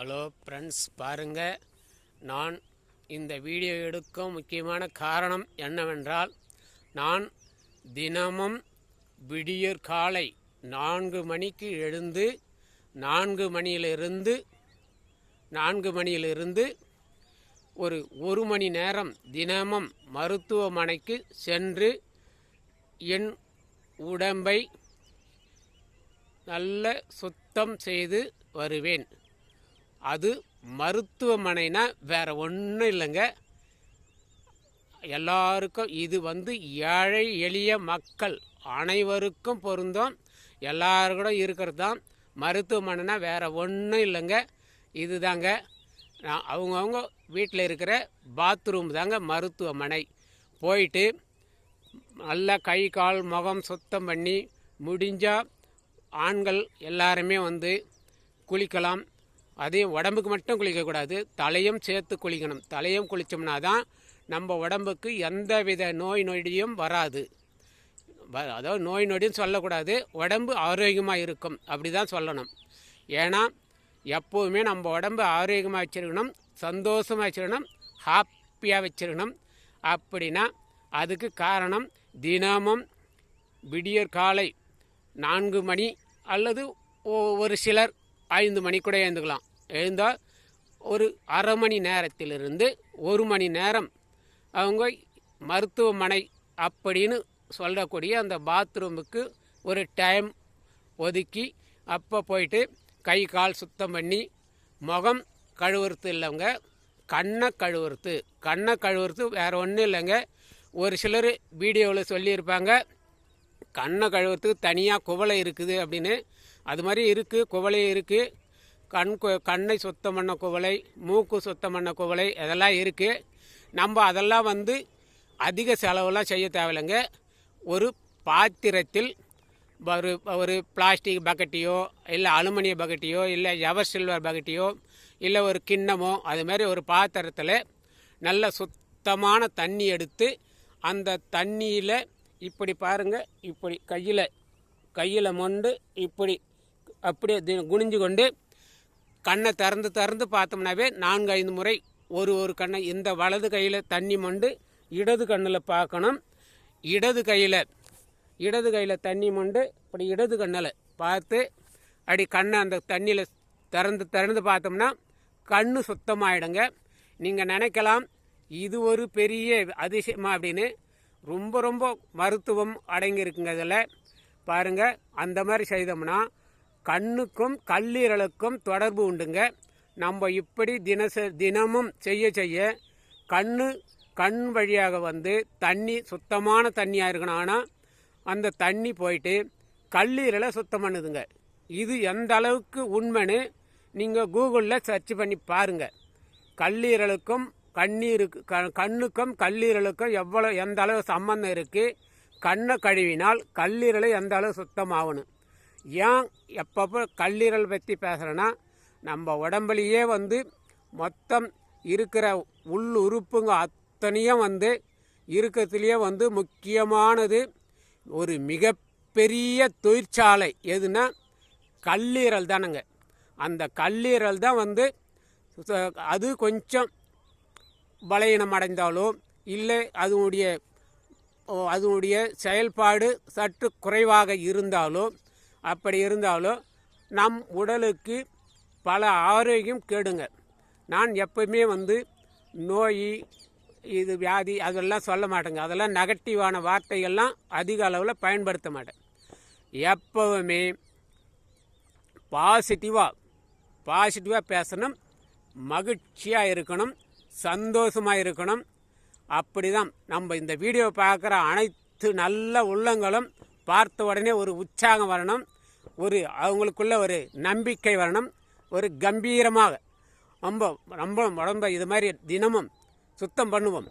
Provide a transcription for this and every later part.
Hello friends பாருங்கள் நான் இந்த வீடியோ எடுக்கும் முக்கியமான காரணம் என்னவென்றால் நான் தினமும் விடியற் காலை நான்கு மணிக்கு எழுந்து நான்கு மணியிலிருந்து நான்கு மணியிலிருந்து ஒரு ஒரு மணி நேரம் தினமும் மருத்துவமனைக்கு சென்று என் உடம்பை நல்ல சுத்தம் செய்து வருவேன். அது மருத்துவமனைனா வேறு ஒன்றும் இல்லைங்க. எல்லாருக்கும் இது வந்து ஏழை எளிய மக்கள் அனைவருக்கும் பொருந்தும். எல்லாருக்கூட இருக்கிறது தான் மருத்துவமனைனா வேறு ஒன்றும் இல்லைங்க. இதுதாங்க. நான் அவங்கவுங்க வீட்டில் இருக்கிற பாத்ரூம் தாங்க மருத்துவமனை. போயிட்டு நல்லா கை கால் முகம் சுத்தம் பண்ணி முடிஞ்சால் ஆண்கள் எல்லாருமே வந்து குளிக்கலாம். அதையும் உடம்புக்கு மட்டும் குளிக்கக்கூடாது. தலையும் சேர்த்து குளிக்கணும். தலையும் குளித்தோம்னா தான் நம்ம உடம்புக்கு எந்த வித நோய் நொடியும் வராது. வ- அதாவது நோய் நொடியும் சொல்லக்கூடாது. உடம்பு ஆரோக்கியமாக இருக்கும். அப்படி தான் சொல்லணும். ஏன்னா எப்போவுமே நம்ம உடம்பு ஆரோக்கியமாக வச்சிருக்கணும் சந்தோஷமாக வச்சிருக்கணும் ஹாப்பியாக வச்சிருக்கணும். அப்படின்னா அதுக்கு காரணம் தினமும் விடியற் காலை நான்கு மணி அல்லது ஒ- ஒரு சிலர் ஐந்து மணி கூட எழுந்துக்கலாம். எழுந்தால் ஒரு அரை மணி நேரத்திலிருந்து ஒரு மணி நேரம் அவங்க மருத்துவமனை அப்படின்னு சொல்லக்கூடிய அந்த பாத்ரூமுக்கு ஒரு டைம் ஒதுக்கி அப்போ போயிட்டு கை கால் சுத்தம் பண்ணி முகம் கழுவுறது இல்லைங்க கண்ணை கழுவுறது. கண்ணை கழுவுறது வேறு ஒன்றும் இல்லைங்க. ஒரு சிலர் வீடியோவில் சொல்லியிருப்பாங்க கண்ணை கழுவுறதுக்கு தனியாக குவளை இருக்குது அப்படின்னு. அது மாதிரி இருக்குது குவளை இருக்குது கண் கண்ணை சுத்தம் பண்ண குவளை மூக்கு சுத்தம் பண்ண குவளை இதெல்லாம் இருக்குது நம்ம அதெல்லாம் வந்து அதிக செலவெல்லாம் செய்ய தேவையில்லைங்க. ஒரு பாத்திரத்தில் ஒரு ஒரு பிளாஸ்டிக் பக்கெட்டையோ இல்லை அலுமினிய பக்கெட்டையோ இல்லை எவர் சில்வர் பக்கெட்டையோ இல்லை ஒரு கிண்ணமோ அதுமாரி ஒரு பாத்திரத்தில் நல்ல சுத்தமான தண்ணி எடுத்து அந்த தண்ணியில் இப்படி பாருங்கள் இப்படி கையில் கையில் மொண்டு இப்படி அப்படியே தி- குனிஞ்சு கொண்டு கண்ணை திறந்து திறந்து பார்த்தோம்னாவே நான்கு ஐந்து முறை ஒரு ஒரு கண்ணை இந்த வலது கையில் தண்ணி மொண்டு இடது கண்ணில் பார்க்கணும். இடது கையில் இடது கையில் தண்ணி மொண்டு இப்படி இடது கண்ணில் பார்த்து அப்படி கண்ணை அந்த தண்ணியில் திறந்து திறந்து பார்த்தோம்னா கண் சுத்தமாயிடுங்க. நீங்கள் நினைக்கலாம் இது ஒரு பெரிய அதிசயமா அப்படின்னு ரொம்ப ரொம்ப மருத்துவம் அடங்கியிருக்குங்க இதில். பாருங்கள் அந்த மாதிரி செய்தோம்னா கண்ணுக்கும் கல்லீரலுக்கும் தொடர்பு உண்டுங்க. நம்ம இப்படி தினச தினமும் செய்ய செய்ய கண்ணு கண் வழியாக வந்து தண்ணி சுத்தமான தண்ணியாக இருக்கணும். ஆனால் அந்த தண்ணி போயிட்டு கல்லீரலை சுத்தம் பண்ணுதுங்க. இது எந்த அளவுக்கு உண்மைன்னு நீங்கள் கூகுளில் சர்ச் பண்ணி பாருங்கள் கல்லீரலுக்கும் கண்ணீருக்கு க- கண்ணுக்கும் கல்லீரலுக்கும் எவ்வளோ எந்த அளவு சம்பந்தம் இருக்குது கண்ணை கழுவினால் கல்லீரலை எந்த அளவு சுத்தமாகணும்? ஏன் எப்பப்போ கல்லீரல் பற்றி பேசுகிறேன்னா நம்ம உடம்புலையே வந்து மொத்தம் இருக்கிற உள் உறுப்புங்க அத்தனையும் வந்து இருக்கிறதுலையே வந்து முக்கியமானது ஒரு மிகப்பெரிய தொழிற்சாலை எதுனா கல்லீரல் தானுங்க. அந்த கல்லீரல் தான் வந்து அது கொஞ்சம் பலையினம் அடைந்தாலோ இல்லை அதனுடைய ஓ, அதனுடைய செயல்பாடு சற்று குறைவாக இருந்தாலும் அப்படி இருந்தாலும் நம் உடலுக்கு பல ஆரோக்கியம் கேடுங்க. நான் எப்பவுமே வந்து நோய் இது வியாதி அதெல்லாம் சொல்ல மாட்டேங்க. அதெல்லாம் நெகட்டிவான வார்த்தைகள்லாம் அதிக அளவில் பயன்படுத்த மாட்டேன். எப்பவுமே பாசிட்டிவாக பாசிட்டிவாக பேசணும். மகிழ்ச்சியாக இருக்கணும். சந்தோஷமாக இருக்கணும். அப்படி தான் நம்ம இந்த வீடியோ பார்க்குற அனைத்து நல்ல உள்ளங்களும் பார்த்த உடனே ஒரு உற்சாகம் வரணும் ஒரு அவங்களுக்குள்ள ஒரு நம்பிக்கை வரணும் ஒரு கம்பீரமாக. ரொம்ப ரொம்ப உடம்ப இது மாதிரி தினமும் சுத்தம் பண்ணுவோம்.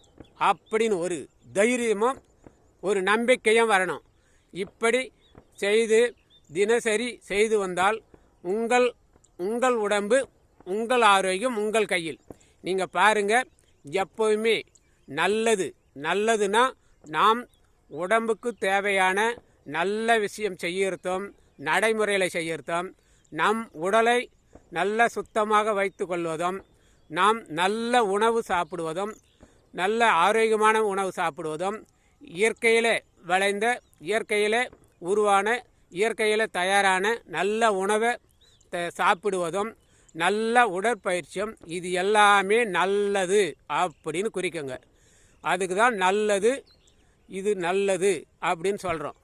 அப்படின்னு ஒரு தைரியமும் ஒரு நம்பிக்கையும் வரணும். இப்படி செய்து தினசரி செய்து வந்தால் உங்கள் உங்கள் உடம்பு உங்கள் ஆரோக்கியம் உங்கள் கையில். நீங்கள் பாருங்கள் எப்போவுமே நல்லது நல்லதுன்னா நாம் உடம்புக்கு தேவையான நல்ல விஷயம் செய்யறதும் நடைமுறையில் செய்யறதும் நம் உடலை நல்ல சுத்தமாக வைத்து கொள்வதும் நாம் நல்ல உணவு சாப்பிடுவதும் நல்ல ஆரோக்கியமான உணவு சாப்பிடுவதும் இயற்கையிலே விளைந்த இயற்கையிலே உருவான இயற்கையில் தயாரான நல்ல உணவை த- சாப்பிடுவதும் நல்ல உடற்பயிற்சியும் இது எல்லாமே நல்லது அப்படின்னு குறிக்கோங்க. அதுக்கு தான் நல்லது இது நல்லது அப்படின்னு சொல்கிறோம்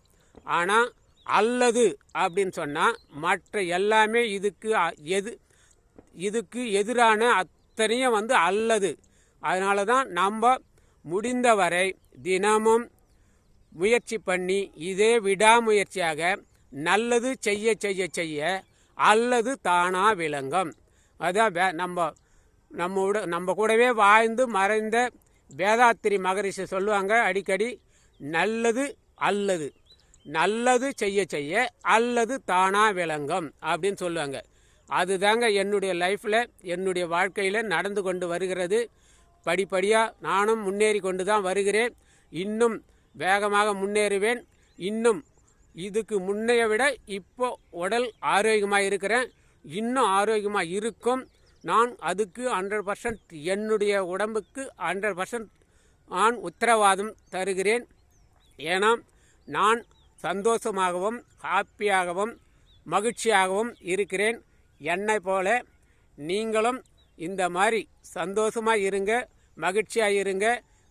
ஆனால் அல்லது அப்படின்னு சொன்னால் மற்ற எல்லாமே இதுக்கு அ- எது இதுக்கு எதிரான அத்தனையும் வந்து அல்லது. அதனால தான் நம்ம முடிந்தவரை தினமும் முயற்சி பண்ணி இதே விடாமுயற்சியாக நல்லது செய்ய செய்ய செய்ய அல்லது தானா விளங்கும். அதான் வே- நம்ம நம்ம நம்ம கூடவே வாழ்ந்து மறைந்த வேதாத்திரி மகரிஷி சொல்லுவாங்க அடிக்கடி நல்லது அல்லது. நல்லது செய்ய செய்ய அல்லது தானா விளங்கும் அப்படின்னு சொல்லுவாங்க. அதுதாங்க என்னுடைய லைஃப்பில் என்னுடைய வாழ்க்கையில் நடந்து கொண்டு வருகிறது. படிப்படியாக நானும் முன்னேறி கொண்டு தான் வருகிறேன். இன்னும் வேகமாக முன்னேறுவேன். இன்னும் இதுக்கு முன்னைய விட இப்போ உடல் ஆரோக்கியமாக இருக்கிறேன். இன்னும் ஆரோக்கியமாக இருக்கும். நான் அதுக்கு ஹண்ட்ரட் பர்சன்ட் என்னுடைய உடம்புக்கு ஹண்ட்ரட் பர்சன்ட் நான் உத்தரவாதம் தருகிறேன். ஏன்னா நான் சந்தோஷமாகவும் ஹாப்பியாகவும் மகிழ்ச்சியாகவும் இருக்கிறேன். என்னை போல நீங்களும் இந்த மாதிரி சந்தோஷமாக இருங்க மகிழ்ச்சியாக இருங்க.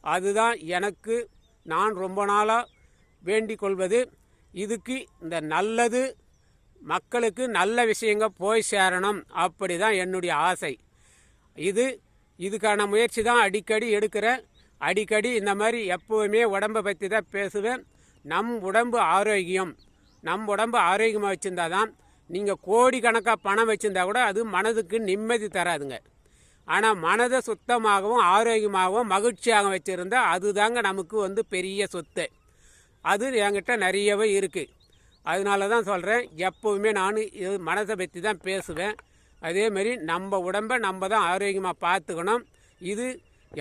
அதுதான் எனக்கு நான் ரொம்ப நாளாக வேண்டிக் கொள்வது. இதுக்கு இந்த நல்லது மக்களுக்கு நல்ல விஷயங்க போய் சேரணும் அப்படி தான் என்னுடைய ஆசை. இது இதுக்கான முயற்சி தான் அடிக்கடி எடுக்கிறேன். அடிக்கடி இந்த மாதிரி எப்போவுமே உடம்பை பற்றி தான் பேசுவேன். நம் உடம்பு ஆரோக்கியம். நம் உடம்பு ஆரோக்கியமாக வச்சுருந்தா தான் நீங்கள் கோடிக்கணக்காக பணம் வச்சுருந்தா கூட அது மனதுக்கு நிம்மதி தராதுங்க. ஆனால் மனதை சுத்தமாகவும் ஆரோக்கியமாகவும் மகிழ்ச்சியாகவும் வச்சுருந்தா அதுதாங்க நமக்கு வந்து பெரிய சொத்து. அது என்கிட்ட நிறையவே இருக்குது அதனால தான் சொல்கிறேன் எப்போவுமே நான் இது மனதை பற்றி தான் பேசுவேன். அதேமாரி நம்ம உடம்பை நம்ம தான் ஆரோக்கியமாக பார்த்துக்கணும் இது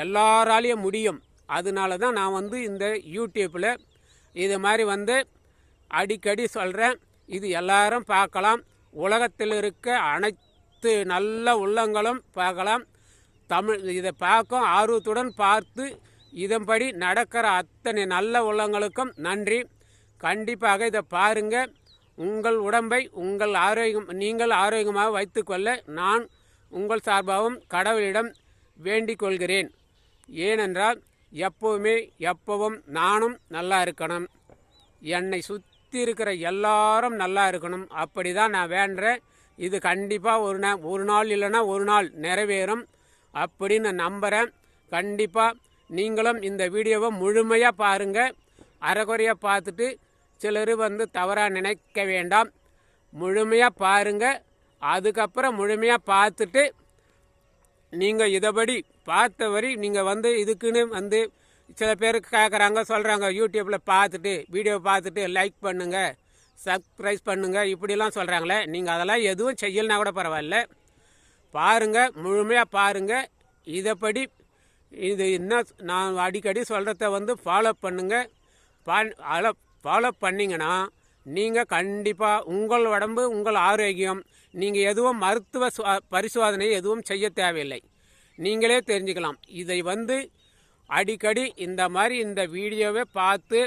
எல்லாராலையும் முடியும். அதனால தான் நான் வந்து இந்த யூடியூப்பில் இது மாதிரி வந்து அடிக்கடி சொல்கிறேன் இது எல்லாரும் பார்க்கலாம். உலகத்தில் இருக்க அனைத்து நல்ல உள்ளங்களும் பார்க்கலாம். தமிழ் இதை பார்க்கும் ஆர்வத்துடன் பார்த்து இதன்படி நடக்கிற அத்தனை நல்ல உள்ளங்களுக்கும் நன்றி. கண்டிப்பாக இதை பாருங்க. உங்கள் உடம்பை உங்கள் ஆரோக்கியம் நீங்கள் ஆரோக்கியமாக வைத்துக்கொள்ள நான் உங்கள் சார்பாகவும் கடவுளிடம் வேண்டிக் கொள்கிறேன். ஏனென்றால் எப்போவுமே எப்பவும் நானும் நல்லா இருக்கணும். என்னை சுற்றி இருக்கிற எல்லாரும் நல்லா இருக்கணும். அப்படி தான் நான் வேண்டுறேன் இது கண்டிப்பாக ஒரு நா ஒரு நாள் இல்லைன்னா ஒரு நாள் நிறைவேறும் அப்படின்னு நம்புகிறேன் கண்டிப்பாக நீங்களும் இந்த வீடியோவை முழுமையாக பாருங்கள் அரைக்குறையாக பார்த்துட்டு சிலர் வந்து தவறாக நினைக்க வேண்டாம். முழுமையாக பாருங்கள் அதுக்கப்புறம் முழுமையாக பார்த்துட்டு நீங்கள் இதைபடி பார்த்த வரை நீங்கள் வந்து இதுக்குன்னு வந்து சில பேர் கேட்குறாங்க சொல்கிறாங்க யூடியூப்பில் பார்த்துட்டு வீடியோ பார்த்துட்டு லைக் பண்ணுங்கள் சப்ஸ்கிரைப் பண்ணுங்கள் இப்படிலாம் சொல்கிறாங்களே நீங்கள் அதெல்லாம் எதுவும் செய்யலைனா கூட பரவாயில்ல. பாருங்கள் முழுமையாக பாருங்கள் இதைப்படி இது என்ன நான் அடிக்கடி சொல்கிறத வந்து ஃபாலோ பண்ணுங்கள் பா ஃபாலோ பண்ணிங்கன்னா நீங்கள் கண்டிப்பாக உங்கள் உடம்பு உங்கள் ஆரோக்கியம் நீங்கள் எதுவும் மருத்துவ பரிசோதனை எதுவும் செய்ய தேவையில்லை. நீங்களே தெரிஞ்சுக்கலாம். இதை வந்து அடிக்கடி இந்த மாதிரி இந்த வீடியோவை பார்த்து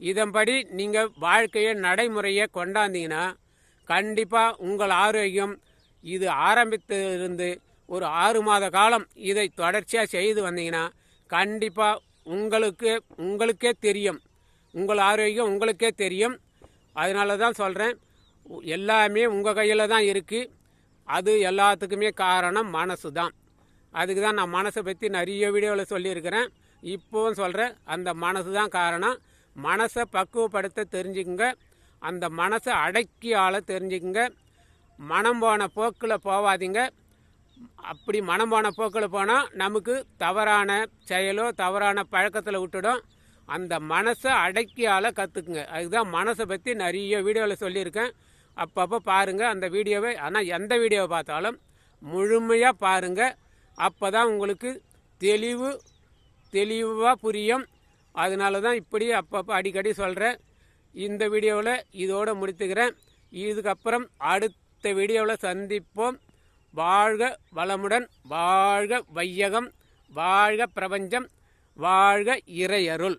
இதன்படி நீங்கள் வாழ்க்கையை நடைமுறையை கொண்டாந்தீங்கன்னா கண்டிப்பாக உங்கள் ஆரோக்கியம் இது ஆரம்பித்திருந்து ஒரு ஆறு மாத காலம் இதை தொடர்ச்சியாக செய்து வந்தீங்கன்னா கண்டிப்பாக உங்களுக்கு உங்களுக்கே தெரியும். உங்கள் ஆரோக்கியம் உங்களுக்கே தெரியும். அதனால தான் சொல்கிறேன் எல்லாமே உங்கள் கையில் தான் இருக்குது அது எல்லாத்துக்குமே காரணம் மனசு தான் அதுக்கு தான் நான் மனசை பற்றி நிறைய வீடியோவில் சொல்லியிருக்கிறேன். இப்போவும் சொல்கிறேன் அந்த மனசு தான் காரணம். மனசை பக்குவப்படுத்த தெரிஞ்சுக்குங்க. அந்த மனசை அடக்கி ஆள தெரிஞ்சுக்குங்க. மனம் போன போக்கில் போகாதீங்க அப்படி மனம் போன போக்கில் போனால் நமக்கு தவறான செயலோ தவறான பழக்கத்தில் விட்டுடும். அந்த மனசை அடக்கியால் ஆள கற்றுக்குங்க அதுதான் மனசை பற்றி நிறைய வீடியோவில் சொல்லியிருக்கேன். அப்பப்போ பாருங்கள் அந்த வீடியோவை. ஆனால் எந்த வீடியோவை பார்த்தாலும் முழுமையாக பாருங்கள் அப்போ தான் உங்களுக்கு தெளிவு தெளிவாக புரியும். அதனால தான் இப்படி அப்பப்போ அடிக்கடி சொல்கிறேன் இந்த வீடியோவில் இதோடு முடித்துக்கிறேன். இதுக்கப்புறம் அடுத்த வீடியோவில் சந்திப்போம். வாழ்க வளமுடன் வாழ்க வையகம் வாழ்க பிரபஞ்சம் வாழ்க இறையருள்.